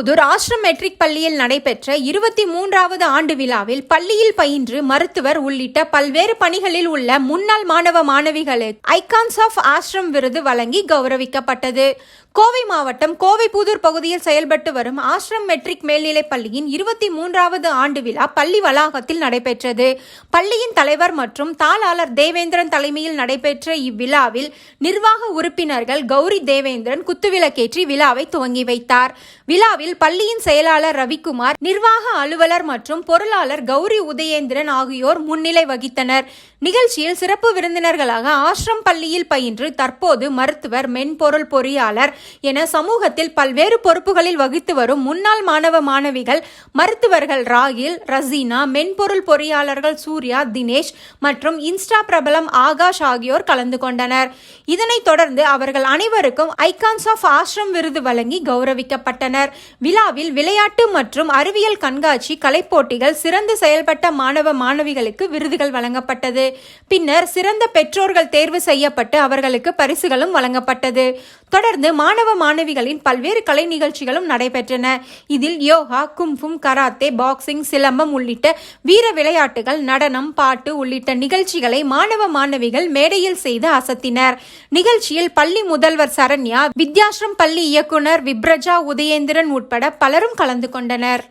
Pudur ashram matric பள்ளியில் நடைபெற்ற இருபத்தி மூன்றாவது ஆண்டு விழாவில் பள்ளியில் பயின்று மருத்துவர் உள்ளிட்ட பல்வேறு பணிகளில் உள்ள முன்னாள் மாணவ மாணவிகளுக்கு ஐகான்ஸ் ஆஃப் ஆசிரம் விருது வழங்கி கௌரவிக்கப்பட்டது. கோவை மாவட்டம் கோவைப்புதூர் பகுதியில் செயல்பட்டு வரும் ஆசிரம் மெட்ரிக் மேல்நிலைப் பள்ளியின் இருபத்தி மூன்றாவது ஆண்டு விழா பள்ளி வளாகத்தில் நடைபெற்றது. பள்ளியின் தலைவர் மற்றும் தாளாளர் தேவேந்திரன் தலைமையில் நடைபெற்ற இவ்விழாவில் நிர்வாக உறுப்பினர்கள் கௌரி தேவேந்திரன் குத்துவிளக்கேற்றி விழாவை துவங்கி வைத்தார். விழாவில் பள்ளியின் செயலாளர் ரவிக்குமார் நிர்வாக அலுவலர் மற்றும் பொருளாளர் கௌரி உதயேந்திரன் ஆகியோர் முன்னிலை வகித்தனர். நிகழ்ச்சியில் சிறப்பு விருந்தினர்களாக ஆசிரம் பள்ளியில் பயின்று தற்போது மருத்துவர் மென்பொருள் பொறியாளர் என சமூகத்தில் பல்வேறு பொறுப்புகளில் வகித்து வரும் முன்னாள் மாணவ மாணவிகள் மருத்துவர்கள் ராகில் ரசீனா மென்பொருள் பொறியாளர்கள் சூர்யா தினேஷ் மற்றும் இன்ஸ்டா பிரபலம் ஆகாஷ் ஆகியோர் கலந்து கொண்டனர். இதனைத் தொடர்ந்து அவர்கள் அனைவருக்கும் ஐகான்ஸ் ஆஃப் ஆசிரம் விருது வழங்கி கௌரவிக்கப்பட்டனர். விழாவில் விளையாட்டு மற்றும் அறிவியல் கண்காட்சி கலைப்போட்டிகள் சிறந்து செயல்பட்ட மாணவ மாணவிகளுக்கு விருதுகள் வழங்கப்பட்டது. பின்னர் சிறந்த பெற்றோர்கள் தேர்வு செய்யப்பட்டு அவர்களுக்கு பரிசுகளும் வழங்கப்பட்டது. தொடர்ந்து மாணவ மாணவிகளின் பல்வேறு கலை நிகழ்ச்சிகளும் நடைபெற்றன இதில் யோகா கும்ஃபும் கராத்தே பாக்ஸிங் சிலம்பம் உள்ளிட்ட வீர விளையாட்டுகள் நடனம் பாட்டு உள்ளிட்ட நிகழ்ச்சிகளை மாணவ மாணவிகள் மேடையில் செய்து அசத்தினர் நிகழ்ச்சியில் பள்ளி முதல்வர் சரண்யா வித்யாஸ்ரம் பள்ளி இயக்குனர் விப்ரஜா உதயேந்திரன் உட்பட பலரும் கலந்து கொண்டனர்